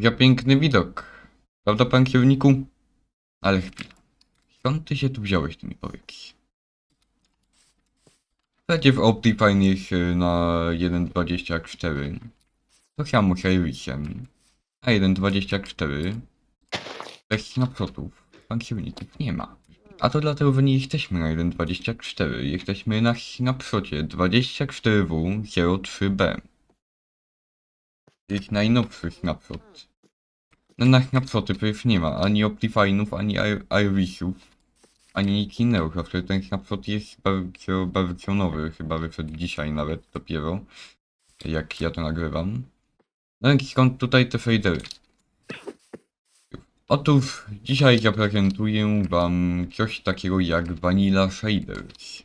Ja piękny widok. Prawda, pan kierowniku? Ale chwila. Skąd ty się tu wziąłeś, ty mi powiedz? Słuchajcie, w Optifine jest y, na 1.24. To ja musiał się. A 1.24 bez snapshotów pan kierowników nie ma. A to dlatego, że nie jesteśmy na 1.24. Jesteśmy na snapshocie 24W03B. Ich najnowszy snapshot. No na snapshoty przecież nie ma ani Optifine'ów, ani Ir- Irisów, ani nic innego. Zawsze ten snapshot jest bardzo, bardzo nowy, chyba wyszedł dzisiaj nawet dopiero, jak ja to nagrywam. No i skąd tutaj te fadery? Otóż dzisiaj zaprezentuję wam coś takiego jak Vanilla Shaders.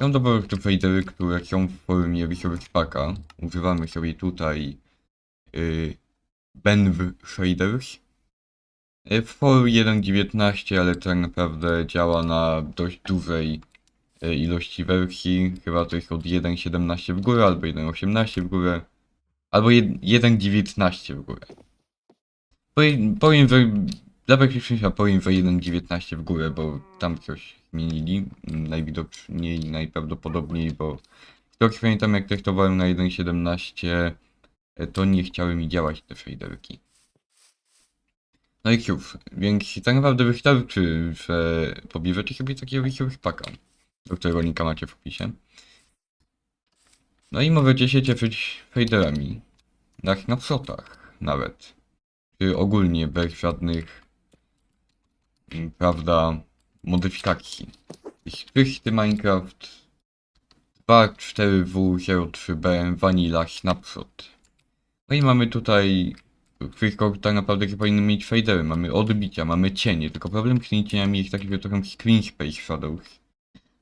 Są to po prostu fadery, które są w formie Visual Packa. Używamy sobie tutaj Benv Shaders. Formie 1.19, ale tak naprawdę działa na dość dużej y, ilości wersji. Chyba to jest od 1.17 w górę, albo 1.18 w górę, albo jed- 1.19 w górę. Powiem, że dla bezpieczeństwa powiem, że 1.19 w górę, bo tam coś zmienili. Najwidoczniej, najprawdopodobniej, bo jak pamiętam jak testowałem na 1.17 e, to nie chciały mi działać te shaderki. No i cóż, więc tak naprawdę wystarczy, że pobierzecie sobie takiego Visual Packa, do którego linka macie w opisie. No i możecie się cieszyć faderami na snapshotach nawet. Czy ogólnie bez żadnych, mm, prawda, modyfikacji. Stricte Minecraft 2.4W03B Vanilla Snapshot. No i mamy tutaj wszystko tak naprawdę powinny mieć fadery. Mamy odbicia, mamy cienie, tylko problem z tymi cieniami jest taki, że trochę screen space shadows.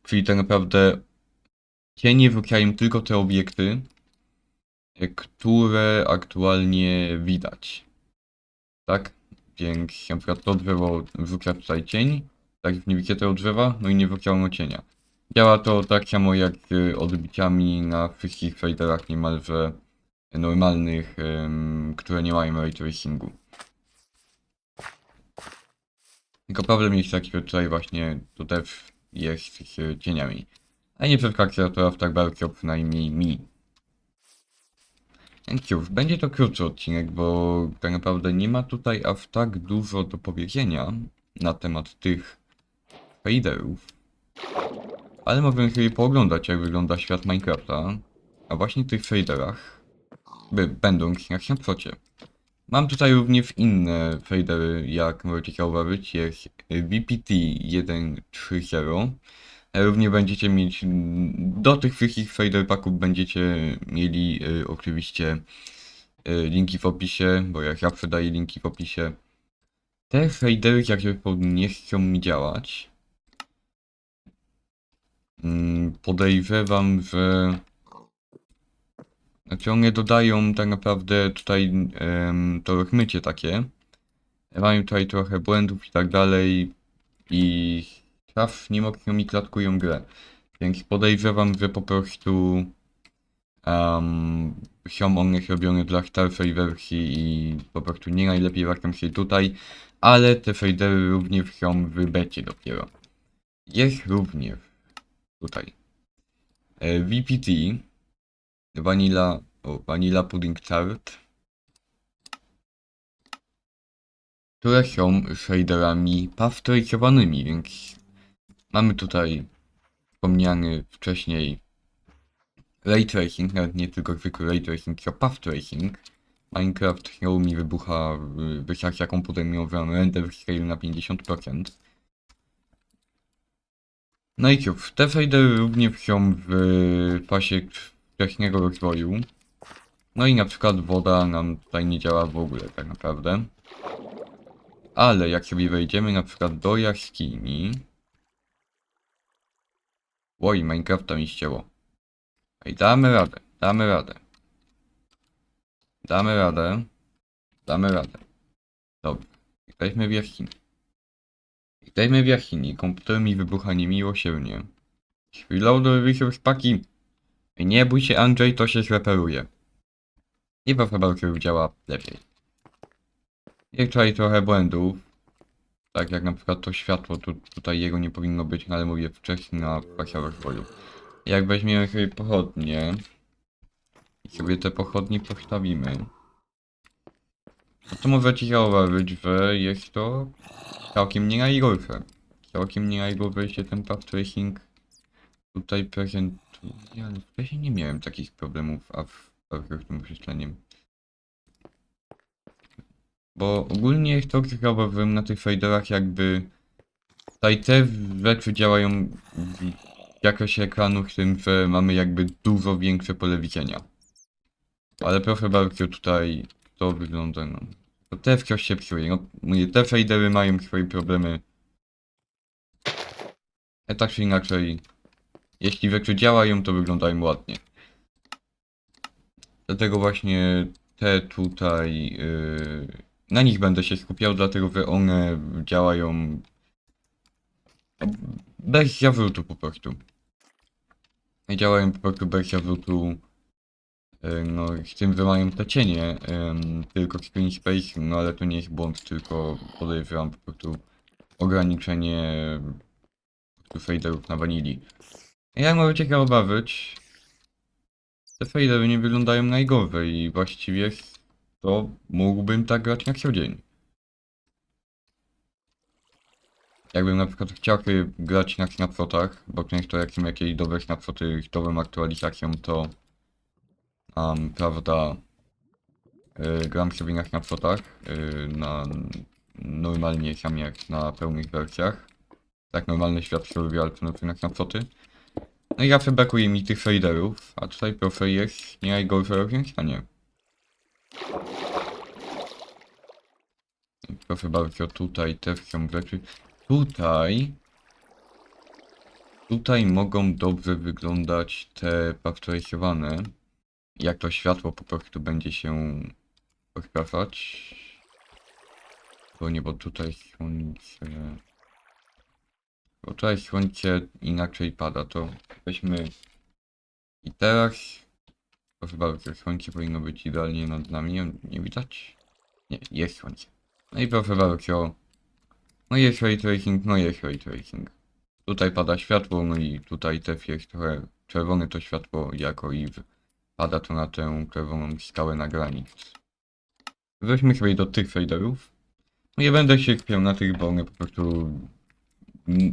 Czyli tak naprawdę cienie wykrywają tylko te obiekty, które aktualnie widać. Tak? Więc na przykład to drzewo wrzuca tutaj cień, tak nie widzicie tego drzewa, no i nie wrzucało cienia. Działa to tak samo jak odbiciami na wszystkich faderach niemalże normalnych, które nie mają ray tracingu. Tylko problem jest taki, że tutaj właśnie to też jest z cieniami. A nie przeszkadza to w tak bardzo przynajmniej mi. Więc już, będzie to krótszy odcinek, bo tak naprawdę nie ma tutaj aż tak dużo do powiedzenia na temat tych faderów. Ale możemy sobie pooglądać jak wygląda świat Minecrafta, a właśnie w tych faderach będą na snapshocie. Mam tutaj również inne fadery, jak możecie zauważyć, jest VPT 1.3.0. Również będziecie mieć, do tych wszystkich fader packów będziecie mieli y, oczywiście y, linki w opisie, bo ja zawsze daję linki w opisie. Te fadery jakby nie chcą mi działać. Mm, Podejrzewam, że znaczy one dodają tak naprawdę tutaj em, to mycie takie. Mają tutaj trochę błędów i tak dalej i czas nie mocno mi klatkują grę. Więc podejrzewam, że po prostu um, są one robione dla starszej wersji i po prostu nie najlepiej wracają się tutaj, ale te fadery również są w becie dopiero. Jest również tutaj e, VPT Vanilla, o, Vanilla Pudding Chart, które są shaderami pasteuryzowanymi, więc mamy tutaj wspomniany wcześniej ray tracing, nawet nie tylko zwykły ray tracing, tylko path tracing. Minecraft znowu mi wybucha, wystarczy komputer mi użyłem render scale na 50%. No i cóż, te fadery również są w fazie wcześniejszego rozwoju. No i na przykład woda nam tutaj nie działa w ogóle tak naprawdę. Ale jak sobie wejdziemy na przykład do jaskini... Oj, Minecrafta mi ścięło. Ej, damy radę, damy radę. Damy radę. Damy radę. Dobra, jesteśmy w jaskini. Jesteśmy w jaskini, komputer mi wybucha niemiłosiernie. Reloadowy się paki. Nie bój się Andrzej, to się zreperuje. I Buffalo działa lepiej. I tutaj trochę błędów. Tak jak na przykład to światło, tu, tutaj jego nie powinno być, ale mówię wcześniej na pasie rozwoju. Jak weźmiemy sobie pochodnie i sobie te pochodnie postawimy, no to możecie zauważyć, że jest to całkiem nie najgorsze. Całkiem nie najgorsze się ten path tracing tutaj prezentuje, ale wcześniej nie miałem takich problemów, a w tym prześleniem. Bo ogólnie to ciekawym na tych faderach jakby tutaj te rzeczy działają w zakresie ekranu, w tym, że mamy jakby dużo większe pole widzenia. Ale proszę bardzo, tutaj to wygląda, no. To te wciąż się psuje, no. Mówię, te fadery mają swoje problemy. Ale tak czy inaczej, jeśli rzeczy działają, to wyglądają ładnie. Dlatego właśnie te tutaj, yy, na nich będę się skupiał, dlatego że one działają bez zawrotu po prostu. Działają po prostu bez zawrotu. Yy, No, z tym, że mają te cienie, ym, tylko screen space, no ale to nie jest błąd, tylko podejrzewam po prostu ograniczenie faderów na wanilii. Jak możecie się obawiać, te fadery nie wyglądają najgorzej i właściwie to mógłbym tak grać na co dzień. Jakbym na przykład chciał grać na snapshotach, bo często jak są jakieś dobre snapshoty z dobrą aktualizacją, to um, prawda y, gram sobie na snapshotach y, na normalnie sam jak na pełnych wersjach. Tak normalny świat robi, ale to na snapshoty. No i brakuje mi tych faderów, a tutaj proszę jest nie najgorsze rozwiązanie. Proszę bardzo, tutaj też są rzeczy. Tutaj... Tutaj mogą dobrze wyglądać te pasteuryzowane. Jak to światło po prostu będzie się rozpraszać. Bo nie, bo tutaj słońce... Bo tutaj słońce inaczej pada, to weźmy i teraz proszę bardzo, słońce powinno być idealnie nad nami, nie, nie widać? Nie, jest słońce. No i proszę bardzo, no jest ray tracing, no jest ray tracing. Tutaj pada światło, no i tutaj też jest trochę czerwone to światło jako i pada to na tę czerwoną skałę na granic. Weźmy sobie do tych faderów. No nie będę się kpiał na tych, bo one po prostu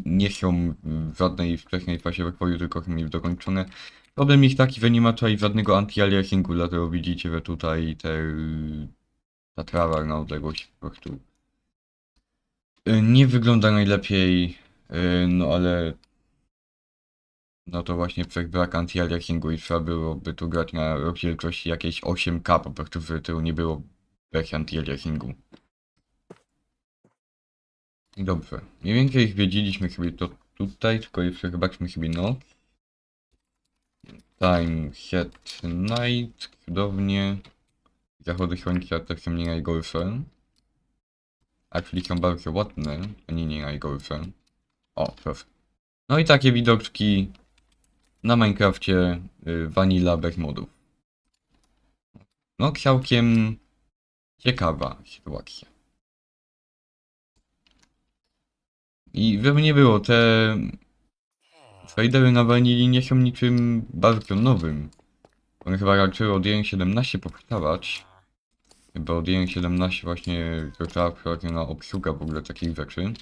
nie są w żadnej wcześniej fazie rozwoju, tylko są już dokończone. Problem jest taki, że nie ma tutaj żadnego anti-aliasingu, dlatego widzicie, że tutaj te, ta trawa na odległość po prostu y, nie wygląda najlepiej, y, no ale no to właśnie przez brak anti-aliasingu i trzeba byłoby tu grać na rozdzielczości jakieś 8K po prostu, żeby nie było bez anti-aliasingu. Dobrze. Mniej więcej zwiedziliśmy sobie to tutaj, tylko jeszcze zobaczmy sobie no. Time, set, night, cudownie. Zachody słońca też są nie najgorsze. A czyli są bardzo ładne, a nie nie najgorsze. O, proszę. No i takie widoczki na Minecrafcie y, Vanilla bez modów. No całkiem ciekawa sytuacja. I żeby nie było, te fadery na Vanilli nie są niczym bardzo nowym. One chyba raczyły od 1.17 powstawać. Chyba od 1.17 właśnie zaczęła wprowadzona obsługa w ogóle takich rzeczy.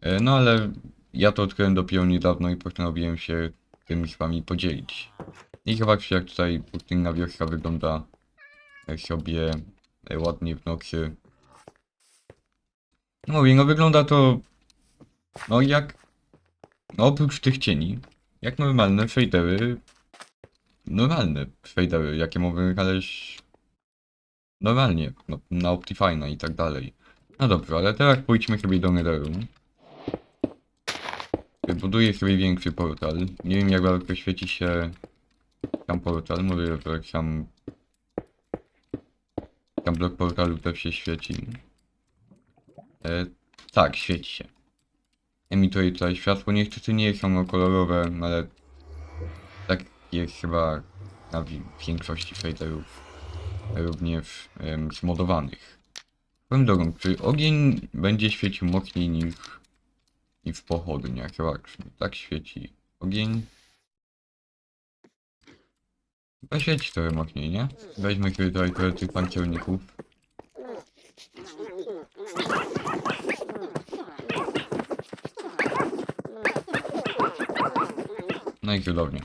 E, No ale ja to odkryłem dopiero niedawno i postanowiłem się tym z wami podzielić. I zobaczcie jak tutaj pustynna wioska wygląda jak sobie e, ładnie w nocy. No mówię, no wygląda to no jak no oprócz tych cieni jak normalne shadery normalne shadery jakie możemy znaleźć normalnie no, na Optifine'a i tak dalej. No dobrze, ale teraz pójdźmy sobie do Netheru. Buduję sobie większy portal. Nie wiem jak bardzo świeci się tam portal, mówię, że sam tam blok portalu też się świeci. E, tak, świeci się. Emituje tutaj światło, niestety nie są ono kolorowe, ale tak jest chyba na wi- większości shaderów, również em, zmodowanych. Powiem drogą, czy ogień będzie świecił mocniej niż, niż w pochodniach? Właśnie, tak świeci ogień. Chyba świeci trochę mocniej, nie? Weźmy sobie tutaj trochę tych pancierników. No i cudownie.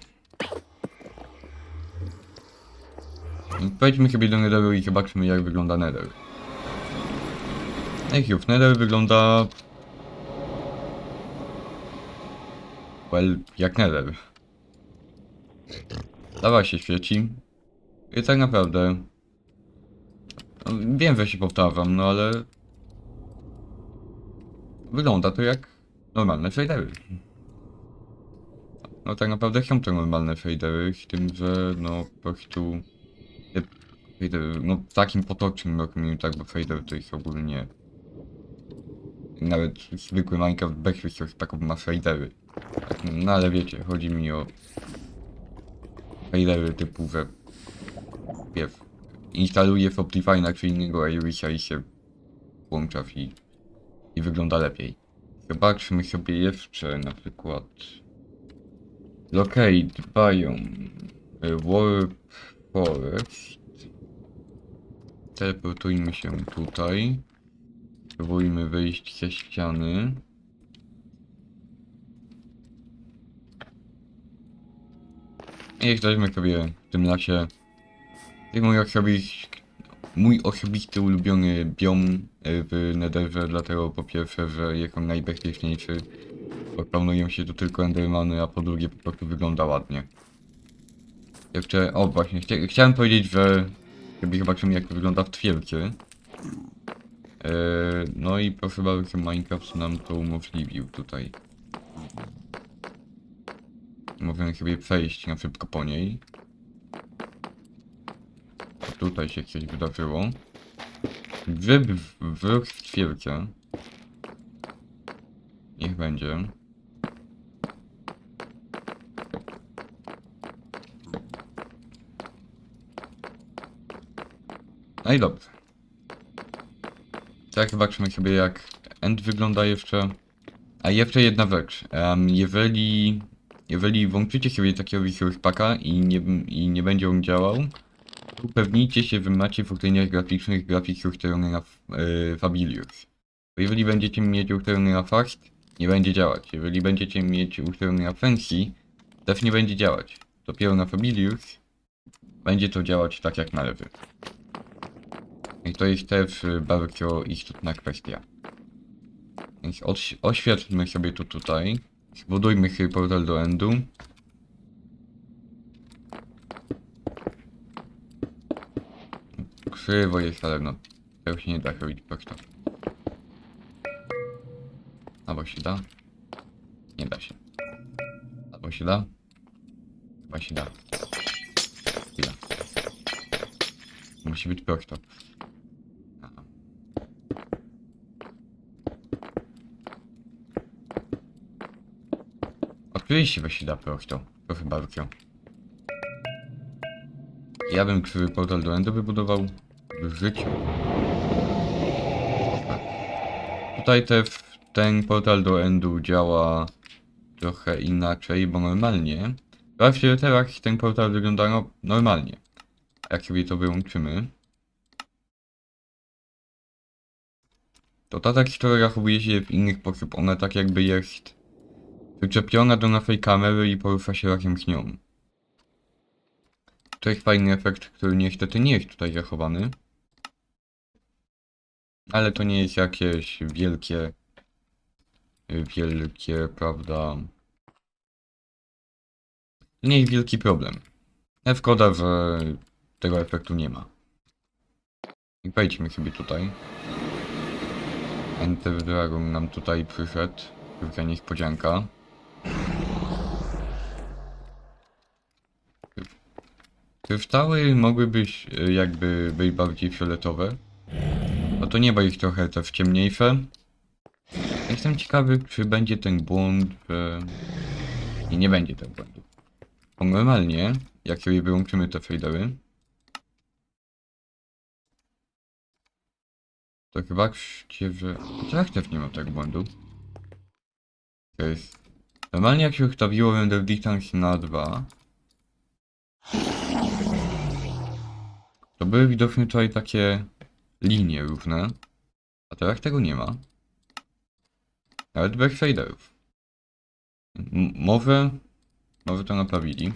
Wejdźmy sobie do Netheru i zobaczmy jak wygląda Nether. No już, Nether wygląda... Well, jak Nether. Lawa się świeci. I tak naprawdę... No, wiem, że się powtarzam, no ale... Wygląda to jak normalne shadery. No tak naprawdę są to normalne shadery, z tym, że no po prostu... te Shadery, no w takim potocznym rozumieniu, tak, bo shader to jest ogólnie... Nawet zwykły Minecraft bez coś taką ma shadery. Tak, no ale wiecie, chodzi mi o... Shadery typu, że... Wiesz, instaluje w Optifine'a czy innego Irisa i się włącza i... i wygląda lepiej. Zobaczmy sobie jeszcze na przykład... Locate biome Warp Forest. Teleportujmy się tutaj. Spróbujmy wyjść ze ściany. I weźmy sobie w tym lasie i mój osobisty, mój osobisty ulubiony biom w Netherze, dlatego po pierwsze, że jest on najbezpieczniejszy, bo spawnują się tu tylko endermany, a po drugie po prostu wygląda ładnie. Jeszcze, o właśnie, chcia, chciałem powiedzieć, że sobie zobaczymy jak to wygląda w twierdzy. Eee, no i proszę bardzo, Minecraft nam to umożliwił tutaj. Możemy sobie przejść na szybko po niej. Tutaj się coś wydarzyło. Grzyb wróg w twierdzę. Niech będzie. I dobrze. Tak, zobaczmy sobie jak end wygląda jeszcze. A jeszcze jedna rzecz. Em, jeżeli, jeżeli włączycie sobie takiego Resource Packa i nie, i nie będzie on działał, upewnijcie się, że macie w urządzeniach graficznych grafiki ustawione na yy, Fabilius. Bo jeżeli będziecie mieć ustawiony na Fast, nie będzie działać. Jeżeli będziecie mieć ustawiony na Fancy, też nie będzie działać. Dopiero na Fabilius będzie to działać tak jak należy. I to jest też y, bardzo istotna kwestia. Więc oświetlmy sobie to tutaj. Zbudujmy sobie portal do endu. Krzywo jest, ale no. Tego się nie da robić prosto. Albo się da? Nie da się. Albo się da? Chyba się da. Chwila. Musi być prosto. 28 da prosto. Trochę bardzo. Ja bym krzywy portal do Endo wybudował w życiu. Tak. Tutaj ten portal do Endu działa trochę inaczej, bo normalnie w Afterterach ten portal wygląda no, normalnie. Jak sobie to wyłączymy, to ta tak historia zachowuje się w innych sposób. Ona tak jakby jest wyczepiona do naszej kamery i porusza się razem z nią. To jest fajny efekt, który niestety nie jest tutaj zachowany. Ale to nie jest jakieś wielkie, wielkie, prawda? Nie jest wielki problem. Szkoda, że tego efektu nie ma. I wejdźmy sobie tutaj. Enter Dragon nam tutaj przyszedł. Wielka niespodzianka. Kryształy mogłyby y, jakby być bardziej fioletowe. No to niebo ich trochę też ciemniejsze. Jestem ciekawy, czy będzie ten błąd, że... Nie, nie będzie tego błędu. Bo normalnie, jak sobie wyłączymy te fadery, To chyba krzycie, że... Tak też nie ma tak błędu. To jest... Normalnie jak się ustawiło render distance na 2, to były widoczne tutaj takie linie różne, a teraz tego nie ma. Nawet bez shaderów. M- może... Może to naprawili.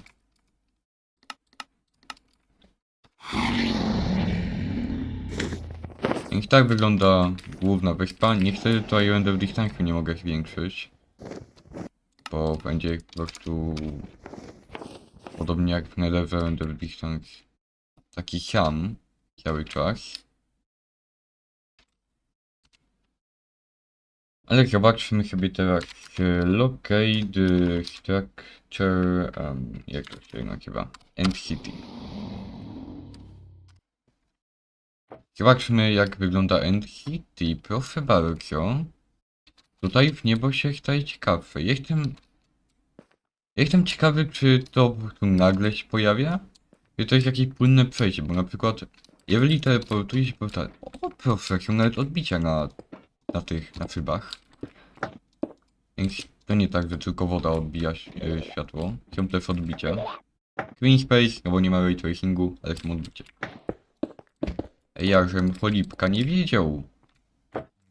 I tak wygląda główna wyspa. Niestety tutaj render distance nie mogę zwiększyć. Bo będzie po prostu podobnie jak w Netherze render distance taki siam cały czas. Ale zobaczmy sobie teraz e, locate e, structure um, jak to się nazywa? Entity. Zobaczmy jak wygląda Entity. Proszę bardzo. Tutaj w niebo się staje ciekawe. Jestem... Jestem ciekawy, czy to nagle się pojawia? Czy to jest jakieś płynne przejście, bo na przykład jeżeli teleportuje się po ta... O proszę, są nawet odbicia na, na tych, na szybach. Więc to nie tak, że tylko woda odbija e, światło. Są też odbicia. Green Space, no bo nie ma ray tracingu, ale są odbicia. Jakżem cholipka nie wiedział,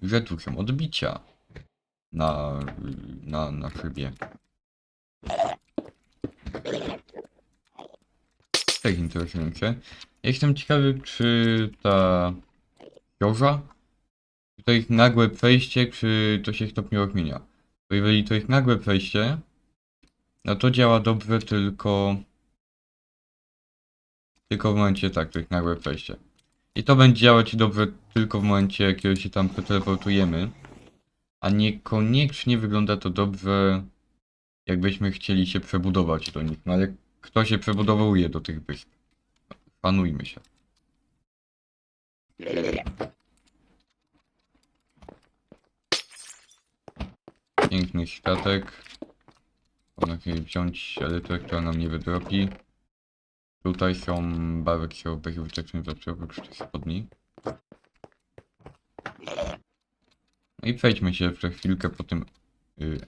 że tu są odbicia na, na, na szybie. Tak interesujące. Jestem ciekawy, czy ta książa, czy to jest nagłe przejście, czy to się stopniowo zmienia. Bo jeżeli to jest nagłe przejście, no to działa dobrze tylko tylko w momencie, tak, to jest nagłe przejście. I to będzie działać dobrze tylko w momencie, kiedy się tam przeteleportujemy. A niekoniecznie wygląda to dobrze, jakbyśmy chcieli się przebudować do nich. No ale kto się przebudowuje do tych wysp? Panujmy się. Piękny statek. Można sobie wziąć, ale to która nam nie wydropi. Tutaj są barwy księgowe wystarczająco oprócz tych spodni. No i przejdźmy się jeszcze chwilkę po tym y.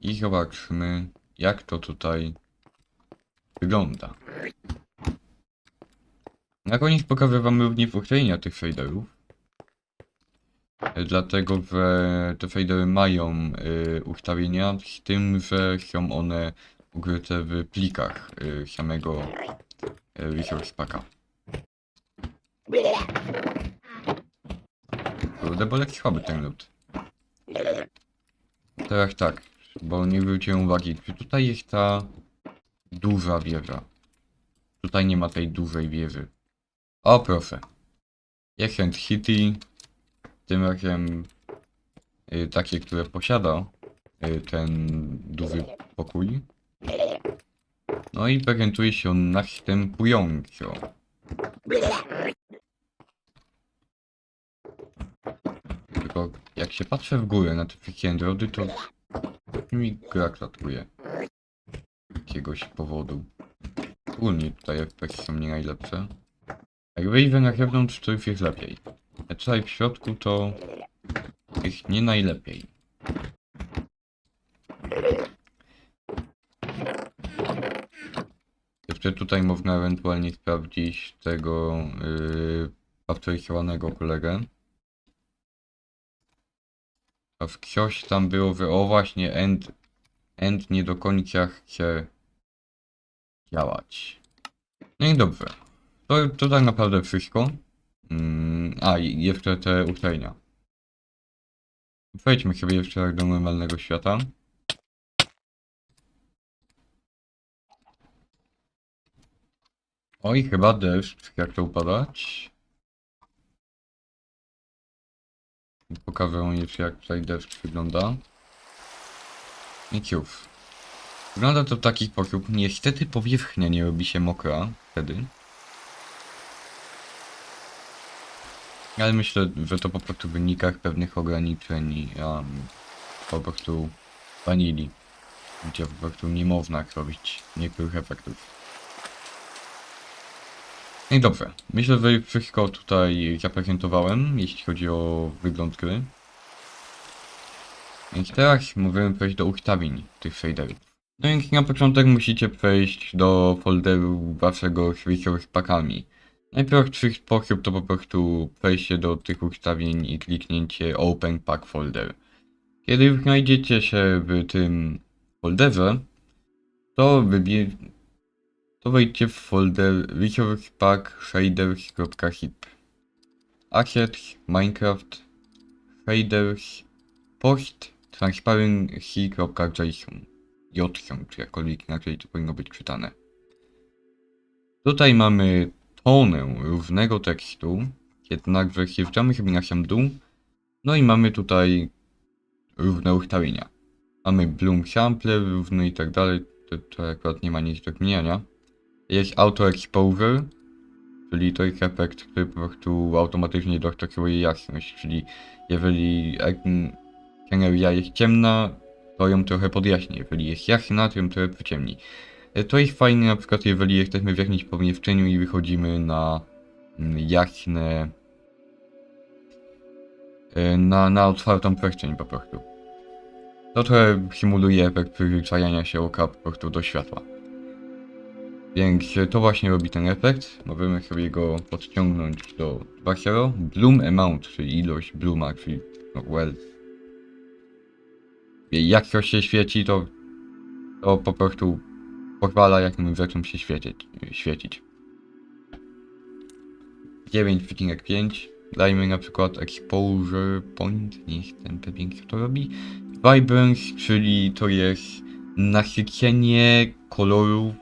I zobaczmy, jak to tutaj wygląda. Na koniec pokażę wam również ustawienia tych shaderów. Y, Dlatego, że te shadery mają y, ustawienia, z tym, że są one ukryte w plikach y, samego y, Resource Packa. Kurde, bo leci słaby ten lód. Teraz tak, bo nie zwróciłem uwagi, czy tutaj jest ta duża wieża. Tutaj nie ma tej dużej wieży. O proszę. Jest End City, tym razem y, takie, które posiada y, ten duży pokój. No i prezentuje się on następująco. Tylko jak się patrzę w górę na te wszystkie endrody, to mi gra klatuje. Z Jakiegoś powodu. Ogólnie tutaj FPS są nie najlepsze. Jak wyjdę na zewnątrz, to już jest lepiej. A tutaj w środku to jest nie najlepiej. Jeszcze tutaj można ewentualnie sprawdzić tego yy, kolegę. A w coś tam było, o właśnie end, end nie do końca chce działać. No i dobrze. To, to tak naprawdę wszystko. Mm, a, i jeszcze te ustawienia. Przejdźmy sobie jeszcze do normalnego świata. Oj, chyba deszcz. Jak to upadać? Pokażę jeszcze jak deszcz wygląda. I ciuf. Wygląda to w taki sposób. Niestety powierzchnia nie robi się mokra wtedy. Ale myślę, że to po prostu wynika z pewnych ograniczeń um, po prostu wanili. Gdzie po prostu nie można robić niektórych efektów. No i dobrze. Myślę, że wszystko tutaj zaprezentowałem, jeśli chodzi o wygląd gry. Więc teraz możemy przejść do ustawień tych shaderów. No więc na początek musicie przejść do folderu waszego świeciowego z pakami. Najprostszy sposób to po prostu przejście do tych ustawień i kliknięcie Open Pack Folder. Kiedy już znajdziecie się w tym folderze, to wybie... to wejdźcie w folder Resource Shaders.zip Assets, Minecraft, Shaders, Post, Transparency.json JSON, czy jakkolwiek inaczej to powinno być czytane. Tutaj mamy tonę równego tekstu, jednakże zjeżdżamy sobie na sam dół, no i mamy tutaj równe ustawienia. Mamy Bloom Sampler, równy i tak dalej, to, to akurat nie ma nic do zmieniania. Jest Auto Exposure, czyli to jest efekt, który po prostu automatycznie dostosowuje jasność, czyli jeżeli sceneria jest ciemna, to ją trochę podjaśni, jeżeli jest jasna, to ją trochę przyciemni. E, To jest fajne na przykład jeżeli jesteśmy w jakimś pomieszczeniu i wychodzimy na jasne, e, na, na otwartą przestrzeń po prostu. To trochę symuluje efekt przyzwyczajania się oka po prostu do światła. Więc e, to właśnie robi ten efekt. Możemy sobie go podciągnąć do 2.0. Bloom amount, czyli ilość blooma, czyli no well. Jak to się świeci, to, to po prostu pozwala jakimś rzeczom się świecić. świecić. 9,5 Dajmy na przykład Exposure Point, niech ten kto to robi. Vibrance, czyli to jest nasycenie kolorów,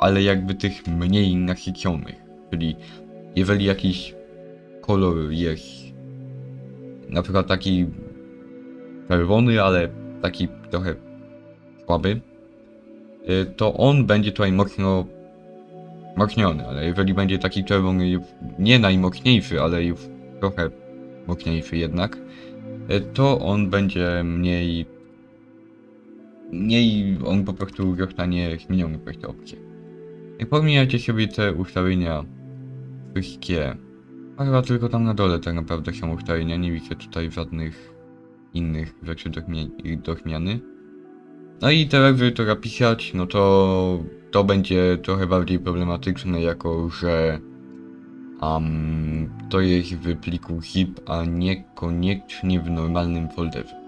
ale jakby tych mniej nasyconych. Czyli jeżeli jakiś kolor jest na przykład taki czerwony, ale taki trochę słaby, y, to on będzie tutaj mocno mocniony, ale jeżeli będzie taki czerwony nie najmocniejszy, ale już trochę mocniejszy jednak, y, to on będzie mniej mniej on po prostu zostanie zmieniony przez te opcje. Jak pomijacie sobie te ustawienia wszystkie, a chyba tylko tam na dole tak naprawdę są ustawienia, nie widzę tutaj żadnych innych rzeczy do, do zmiany. No i teraz, żeby to zapisać, no to to będzie trochę bardziej problematyczne, jako że um, to jest w pliku zip, a niekoniecznie w normalnym folderze.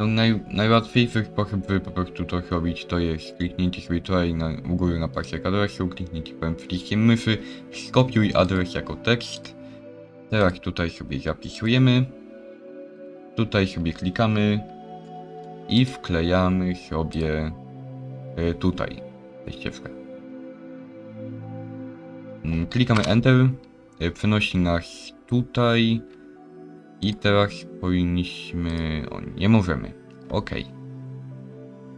No naj, najłatwiejszy sposób, żeby po prostu to zrobić, to jest kliknięcie sobie tutaj na, u góry na pasek adresu, kliknięcie prawym przyciskiem myszy, skopiuj adres jako tekst. Teraz tutaj sobie zapisujemy. Tutaj sobie klikamy i wklejamy sobie e, tutaj tę ścieżkę. Mm, Klikamy Enter, e, przenosi nas tutaj i teraz powinniśmy... O, nie możemy. Ok.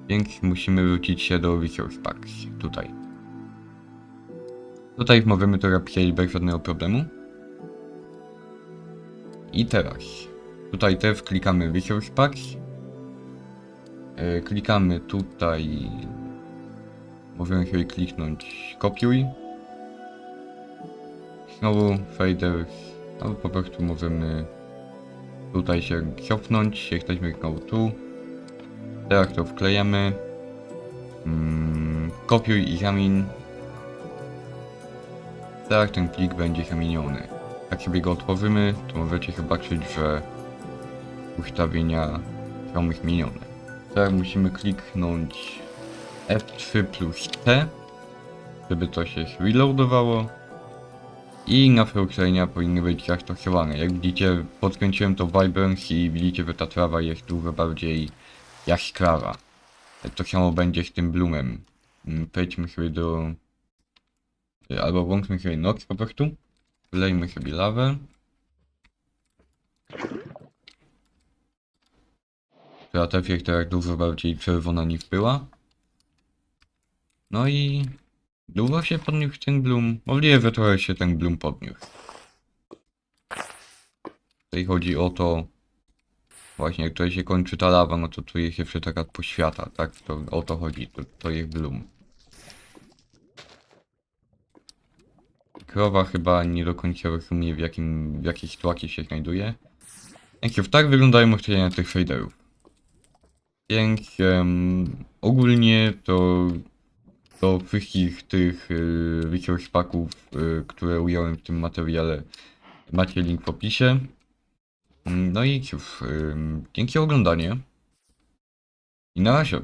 Więc musimy wrócić się do Resource Packs, tutaj. Tutaj możemy to robić bez żadnego problemu. I teraz Tutaj też klikamy Resource Packs. E, Klikamy tutaj. Możemy sobie kliknąć kopiuj. Znowu fader. Albo po prostu możemy tutaj się cofnąć. Jesteśmy znowu tu. Teraz to wklejamy. Mm, kopiuj i zamień. Teraz ten plik będzie zamieniony. Jak sobie go otworzymy, to możecie zobaczyć, że ustawienia są zmienione. Teraz musimy kliknąć F3 plus T, żeby to się reloadowało. I nasze ustawienia powinny być zastosowane. Jak widzicie, podkręciłem to Vibrance i widzicie, że ta trawa jest dużo bardziej jaskrawa. To samo będzie z tym Bloomem. Mm, Przejdźmy sobie do... Albo włączmy sobie noc po prostu. Wlejmy sobie lawę. która ta efekta jak dużo bardziej czerwona niż była. No i długo się podniósł ten bloom. Możliwe, trochę się ten bloom podniósł. Tutaj chodzi o to, właśnie jak tutaj się kończy ta lawa, no to tu jest jeszcze taka poświata, tak? To o to chodzi, to, to jest bloom. krowa chyba nie do końca rozumie w, jakim, w jakiej sytuacji się znajduje. Więc tak wyglądają uszczelnienia tych shaderów. Więc em, ogólnie to do wszystkich tych y, resource packów, y, które ująłem w tym materiale, macie link w opisie. Mm, No i cóż, dzięki za oglądanie. I na razie.